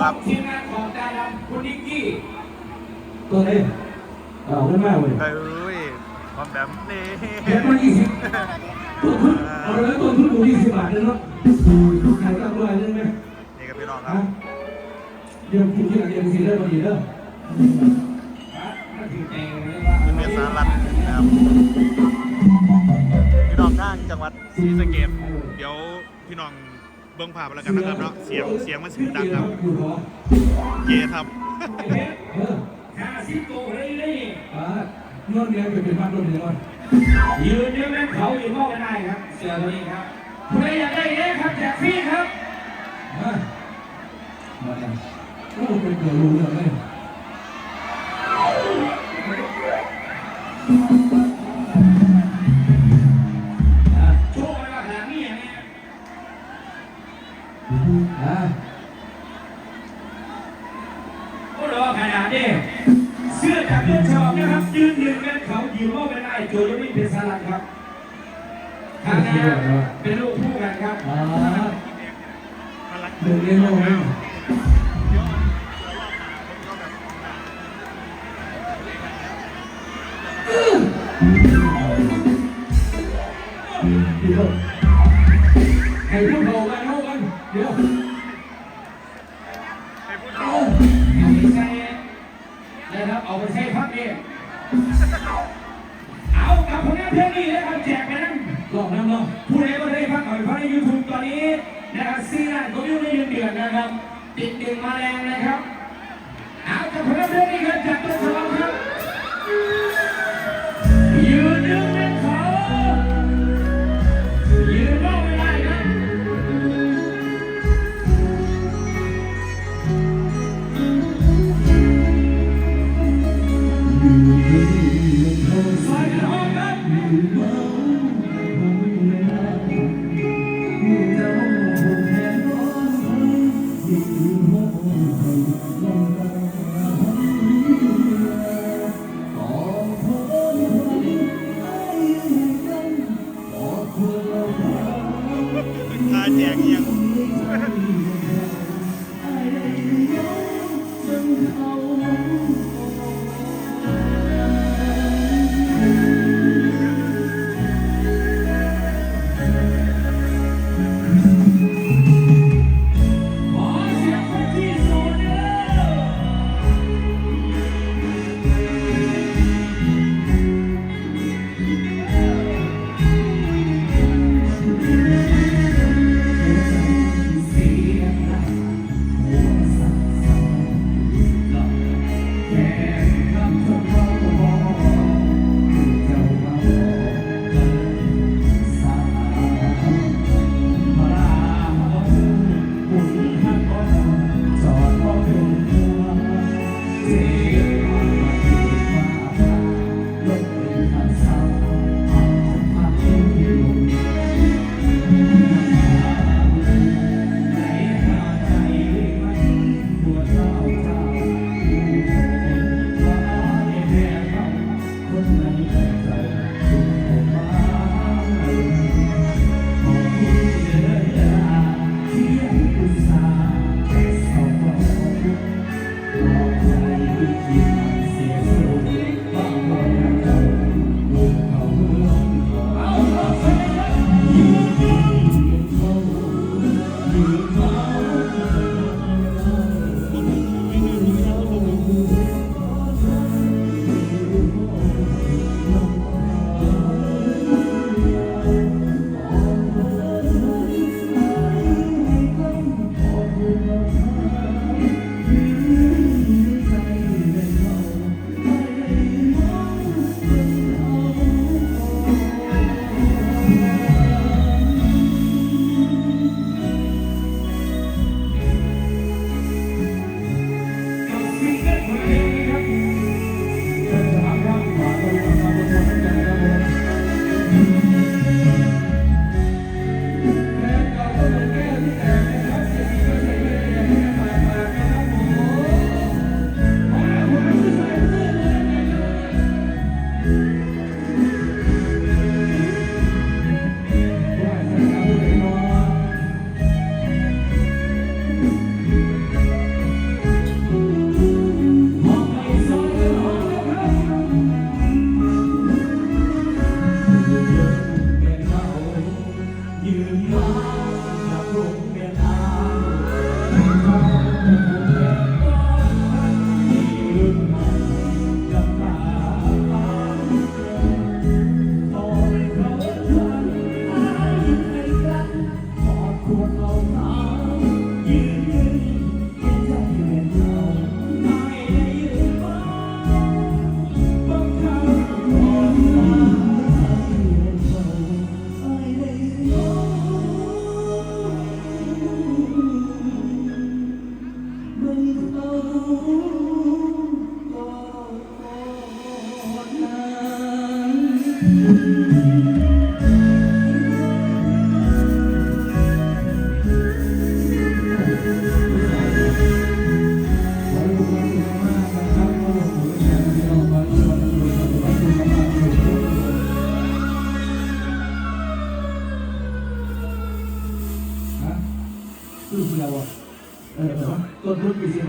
ครับทีมงานของดาดำคุณนิกกี้ตัวนี้เอาได้มากเว้ยเอ้ยความแบบนี้เก็บมายี่สิบต้นทุนเอาเลยต้นทุนอยู่ยี่สิบบาทเลยเนาะขายตั้งร้อยนึงไหมนี่ครับพี่น้องครัฮะบเดี๋ยวกินที่หลังเดี๋ยวสิได้พอดีเด้อมันถึงเองเลยว่าเป็นเมสารัตนะครับพี่น้องทางจังหวัดศรีสะเกษเดี๋ยวพี่น้อง เบิ้งภาพแล้วกันนะครับเนาะเสียงเสียงมันเสียงดังครับอยู่หรอเกครับเออห้าสิบโตเลยนี่อ่านวดเลี้ยงไปเป็นบ้านนวดเลี้ยงก่อนยืนยืนแม่เขาอยู่มอบกันได้ครับเสือตัวนี้ครับใครอยากได้เอ๊ะครับแจกฟรีครับมามาแล้วโอ้เป็นเกลือรู้เรื่องเลย เป็นลูกคู่กันครับอ่าเดินเลี้ยงเอาไว้เดี๋ยว เนาะผู้ใดมาได้ฟังเอาไปฟังในยูทูบตอนนี้นะครับซีรีส์ก็อยู่ในเดือนเดือนนะครับติดดึงมาแรงนะครับเอาแต่เพื่อนเพลงนี้ครับจากตัวสลองครับ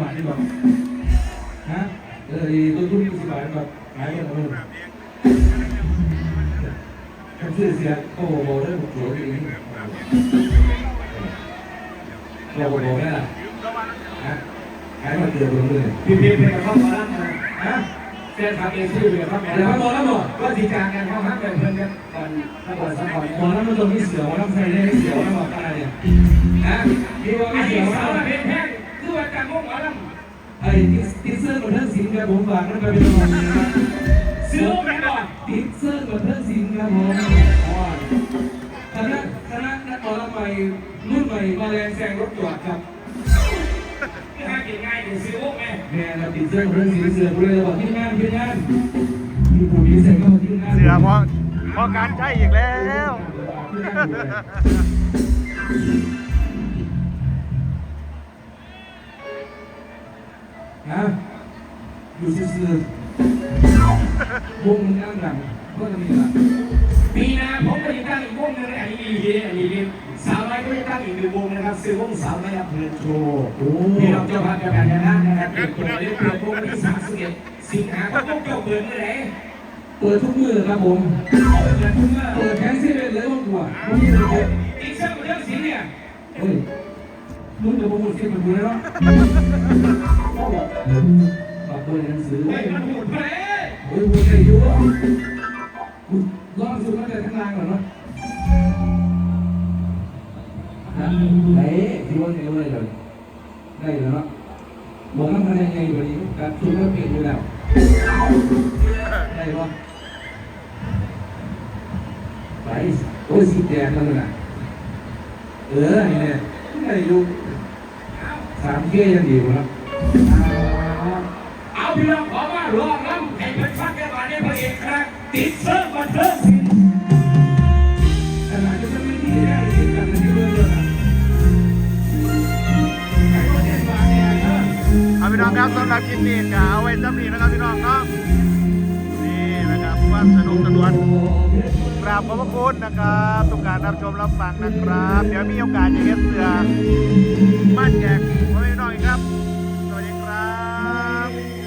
บาทได้บอกฮะเออต้นทุนกี่สิบบาทแบบขายกันเอาไปแค่ซื้อเสียโอ้โหได้หมดหัวจริงโอ้โหเนี่ยฮะขายมาเกือบหมดเลยพี่พี่เป็นกับข้าวมาแล้วนะฮะแฟนคลับเอซี่เป็นกับแม่แต่ว่าบอกแล้วบอกก็สีจางกันเขาฮักกันเพื่อนกันตอนถ้าก่อนสักก่อนบอกแล้วมันตรงนี้เสือว่าน้ำใส่ได้เสือว่าบอกอะไรเนี่ยฮะพี่ว่าไม่เสือสาวว่าเพชรแห้ง คือว่าการงงหมอลไอ้ติดเสื้อกับเพื่อนสิงครับผมฝากนั่นไปเป็นรางวัลนะครับำซื้อแม่ก่อนติดเสื้อกับเพื่อนสิงครับผมคณะคณะนักออลใหม่รุ่นใหม่มาแรงแซงรถจอดครับคือหากินง่ายถึงซื้อวงแม่แม่เราติดเสื้อกับเพื่อนสิงเสือกูเลยบอกที่งานที่งานมีผู้ดีเสร็จก็มาที่งานเสือเพราะเพราะการใช้อีกแล้ว อยู่ซื่อๆวงมันนั่งหลังก็จะมีหลังปีนาผมก็จะตั้งอีกวงนึงอันนี้ดีอันนี้ดีสาวน้อยก็จะตั้งอีกหนึ่งวงนะครับซื้อวงสาวน้อยอำเภอโชว์พี่น้องเจ้าภาพเจ้าการงานนะครับเปิดตัวเรื่องเปิดวงที่สามสิบเอ็ดสิงหาคมวงเจ้าเปิดเมื่อไหร่เปิดทุกมือครับผม เปิดทุกเมื่อเปิดแค่สิบเอ็ดเลยว่ากว่าผมมีเลยอีกเส้นเรื่องสีเนี่ยเฮ้ยมึงจะโปรโมาพูดสิมันกูเลยเนาะ ฝากตัวในหนังสือไอ้เฮ้ยมันหูดไปเฮ้ยมึงจะอยู่งลองสุดมาแต่ข้างล่างก่อนเนาะไหนที่ว่าจะรู้อะไรเลยได้แล้วเนาะบอกน้ำคะแนนไงวันนี้การชุดก็เปลี่ยนอยู่แล้ว ได้ปะไปโอ้ยสีแดงมันน่ะเออนี่เนี่ยได้อยู่สามเกี้ยยังดีกว่าเนาะ พี่น้องขอมาร้องน้ำให้เป็นฟังกันมาเนี่ยพระเอกครับติดเสื้อมาเถอสิขนาดจะไม่ดีได้ยินกันในเรื่องเลยนะไอ้คนเด่นมาเนี่ยเออเอาพี่น้องครับสำหรับคลิปนี้ก็เอาไว้จำนี้นะครับพี่น้องเนาะนี่นะครับว่าสนุกสนานกราบขอบพระคุณนะครับทุกการรับชมรับฟังนะครับ เดี๋ยวมีโอกาสจะเฮ็ดเสือบ้านแจกพ่อแม่พี่น้องอีกครับ